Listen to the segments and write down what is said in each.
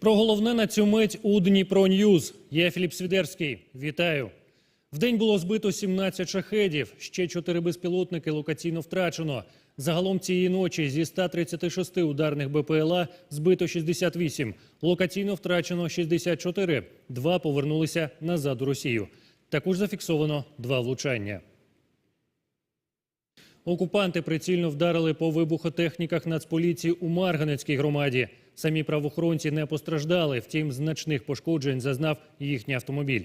Про головне на цю мить у Дніпро Ньюз. Я Філіп Свідерський. Вітаю. Вдень було збито 17 шахедів, ще 4 безпілотники локаційно втрачено. Загалом цієї ночі зі 136 ударних БПЛА збито 68, локаційно втрачено 64. Два повернулися назад у Росію. Також зафіксовано два влучання. Окупанти прицільно вдарили по вибухотехніках Нацполіції у Марганецькій громаді. Самі правоохоронці не постраждали, втім, значних пошкоджень зазнав їхній автомобіль.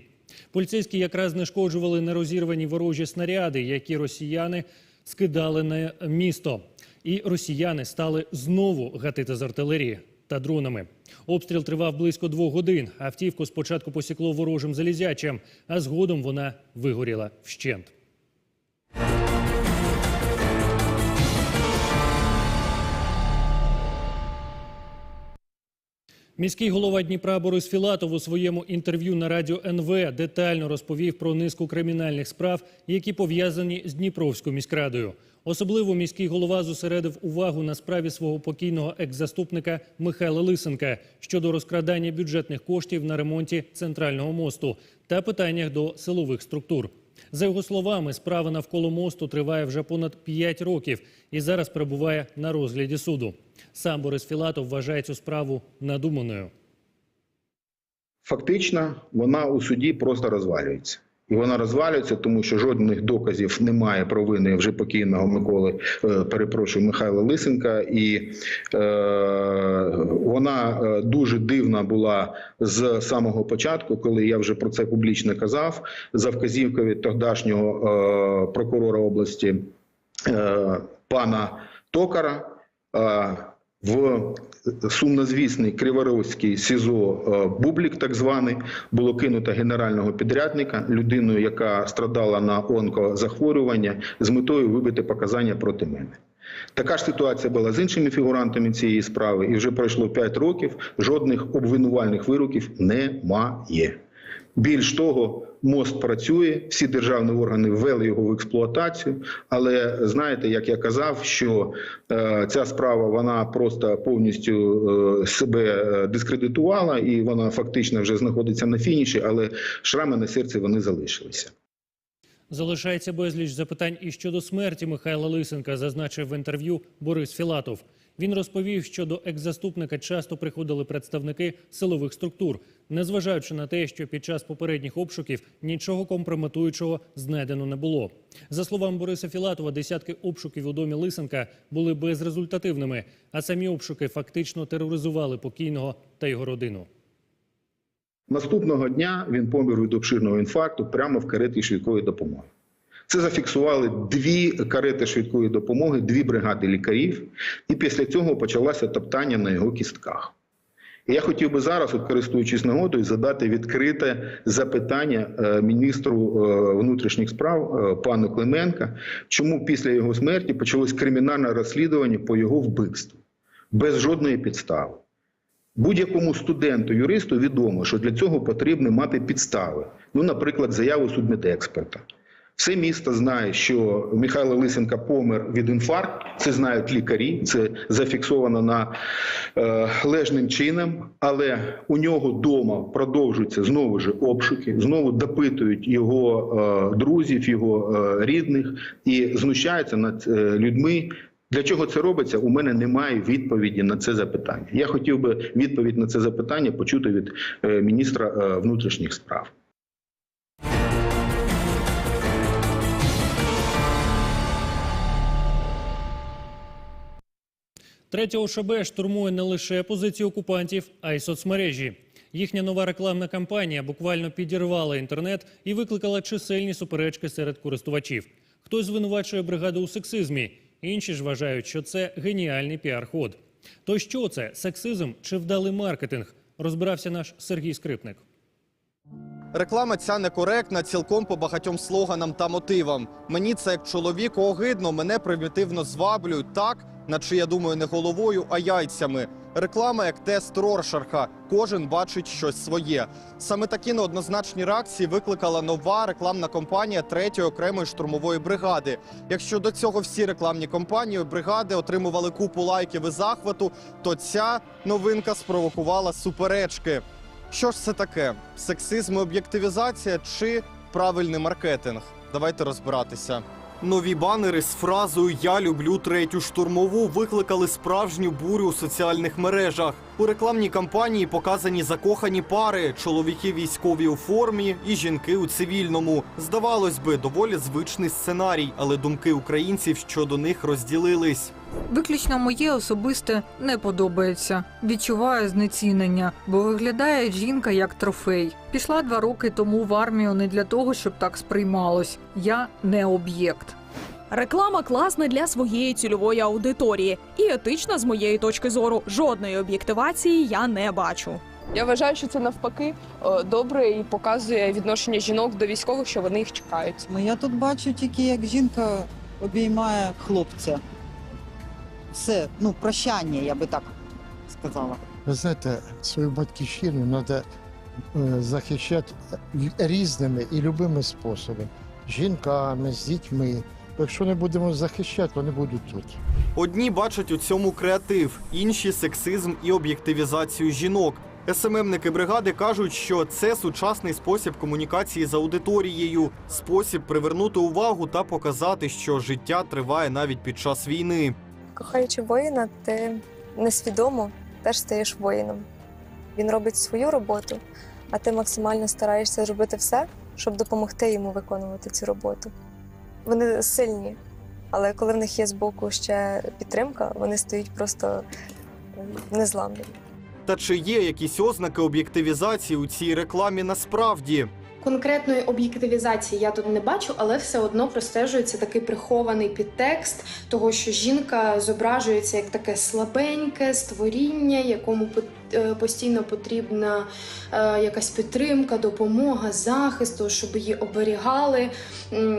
Поліцейські якраз знешкоджували нерозірвані ворожі снаряди, які росіяни скидали на місто. І росіяни стали знову гатити з артилерії та дронами. Обстріл тривав близько двох годин. Автівку спочатку посікло ворожим залізячем, а згодом вона вигоріла вщент. Міський голова Дніпра Борис Філатов у своєму інтерв'ю на радіо НВ детально розповів про низку кримінальних справ, які пов'язані з Дніпровською міськрадою. Особливо міський голова зосередив увагу на справі свого покійного екс-заступника Михайла Лисенка щодо розкрадання бюджетних коштів на ремонті центрального мосту та питаннях до силових структур. За його словами, справа навколо мосту триває вже понад 5 років і зараз перебуває на розгляді суду. Сам Борис Філатов вважає цю справу надуманою. Фактично, вона у суді просто розвалюється. І вона розвалюється, тому що жодних доказів немає провини вже покійного Миколи, е, перепрошую, Михайла Лисенка. І е, вона е, дуже дивна була з самого початку, коли я вже про це публічно казав, за вказівкою від тогдашнього е, прокурора області е, пана Токара. Е, в сумнозвісний Криворозький СІЗО е, Бублік, так званий, було кинуто генерального підрядника, людину, яка страдала на онкозахворювання, з метою вибити показання проти мене. Така ж ситуація була з іншими фігурантами цієї справи, і вже пройшло 5 років. Жодних обвинувальних вироків немає. Більш того, мост працює, всі державні органи ввели його в експлуатацію. Але знаєте, як я казав, що е, ця справа вона просто повністю е, себе е, дискредитувала, і вона фактично вже знаходиться на фініші, але шрами на серці вони залишилися. Залишається безліч запитань і щодо смерті Михайла Лисенка, зазначив в інтерв'ю Борис Філатов. Він розповів, що до екс-заступника часто приходили представники силових структур, незважаючи на те, що під час попередніх обшуків нічого компрометуючого знайдено не було. За словами Бориса Філатова, десятки обшуків у домі Лисенка були безрезультативними, а самі обшуки фактично тероризували покійного та його родину. Наступного дня він помер від обширного інфаркту прямо в кареті швидкої допомоги. Це зафіксували дві карети швидкої допомоги, дві бригади лікарів, і після цього почалося топтання на його кістках. І я хотів би зараз, от користуючись нагодою, задати відкрите запитання е, міністру е, внутрішніх справ е, пану Клименка, чому після його смерті почалось кримінальне розслідування по його вбивству без жодної підстави. Будь-якому студенту, юристу відомо, що для цього потрібно мати підстави. Ну, наприклад, заяву судмедексперта. Все місто знає, що Михайло Лисенка помер від інфаркту. Це знають лікарі, це зафіксовано на е, лежним чином. Але у нього вдома продовжуються знову ж обшуки, знову допитують його е, друзів, його е, рідних і знущаються над е, людьми. Для чого це робиться? У мене немає відповіді на це запитання. Я хотів би відповідь на це запитання почути від е, міністра е, внутрішніх справ. 3 ОШБ штурмує не лише позиції окупантів, а й соцмережі. Їхня нова рекламна кампанія буквально підірвала інтернет і викликала чисельні суперечки серед користувачів. Хтось звинувачує бригаду у сексизмі, інші ж вважають, що це геніальний піар-ход. То що це сексизм чи вдалий маркетинг? Розбирався наш Сергій Скрипник. Реклама ця некоректна цілком по багатьом слоганам та мотивам. Мені це як чоловіку огидно, мене примітивно зваблюють так, наче я думаю не головою, а яйцями. Реклама як тест Роршарха. Кожен бачить щось своє. Саме такі неоднозначні реакції викликала нова рекламна кампанія 3-ї окремої штурмової бригади. Якщо до цього всі рекламні кампанії бригади отримували купу лайків і захвату, то ця новинка спровокувала суперечки. Що ж це таке? Сексизм і об'єктивізація чи правильний маркетинг? Давайте розбиратися. Нові банери з фразою Я люблю третю штурмову викликали справжню бурю у соціальних мережах. У рекламній кампанії показані закохані пари, чоловіки військові у формі і жінки у цивільному. Здавалось би, доволі звичний сценарій, але думки українців щодо них розділились. Виключно моє особисте не подобається. Відчуваю знецінення, бо виглядає жінка як трофей. Пішла два роки тому в армію не для того, щоб так сприймалось. Я не об'єкт. Реклама класна для своєї цільової аудиторії і етична з моєї точки зору. Жодної об'єктивації я не бачу. Я вважаю, що це навпаки е, добре і показує відношення жінок до військових, що вони їх чекають. Ну, Я тут бачу тільки, як жінка обіймає хлопця. Все, ну, прощання, я би так сказала. Ви знаєте, свою батьківщину треба захищати різними і любими способами. Жінками, з дітьми. Якщо не будемо захищати, вони будуть тут. Одні бачать у цьому креатив, інші сексизм і об'єктивізацію жінок. СММники бригади кажуть, що це сучасний спосіб комунікації з аудиторією, спосіб привернути увагу та показати, що життя триває навіть під час війни. Кохаючи воїна, ти несвідомо теж стаєш воїном. Він робить свою роботу, а ти максимально стараєшся зробити все, щоб допомогти йому виконувати цю роботу. Вони сильні, але коли в них є з боку ще підтримка, вони стають просто незламними. Та чи є якісь ознаки об'єктивізації у цій рекламі насправді? Конкретної об'єктивізації я тут не бачу, але все одно простежується такий прихований підтекст того, що жінка зображується як таке слабеньке створіння, якому е, постійно потрібна е, якась підтримка, допомога, захист, щоб її оберігали.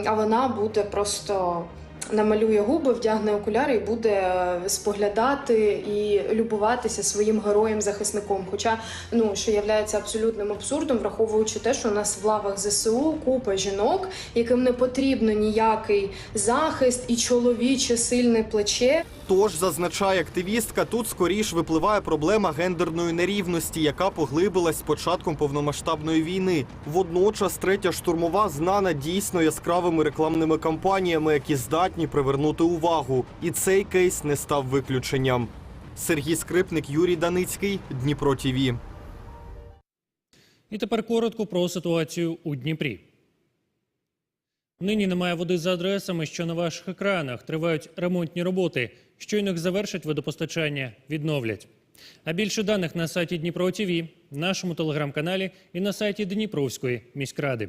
А вона буде просто. Намалює губи, вдягне окуляри і буде е, споглядати і любуватися своїм героєм-захисником. Хоча ну що є абсолютним абсурдом, враховуючи те, що у нас в лавах ЗСУ купа жінок, яким не потрібно ніякий захист і чоловіче сильне плече. Тож, зазначає активістка, тут скоріш випливає проблема гендерної нерівності, яка поглибилась з початком повномасштабної війни. Водночас третя штурмова знана дійсно яскравими рекламними кампаніями, які здатні привернути увагу. І цей кейс не став виключенням. Сергій Скрипник, Юрій Даницький, Дніпро ТІВІ. І тепер коротко про ситуацію у Дніпрі. Нині немає води за адресами, що на ваших екранах тривають ремонтні роботи. Щойно їх завершать водопостачання, відновлять. А більше даних на сайті Дніпро ТВ, нашому телеграм-каналі і на сайті Дніпровської міськради.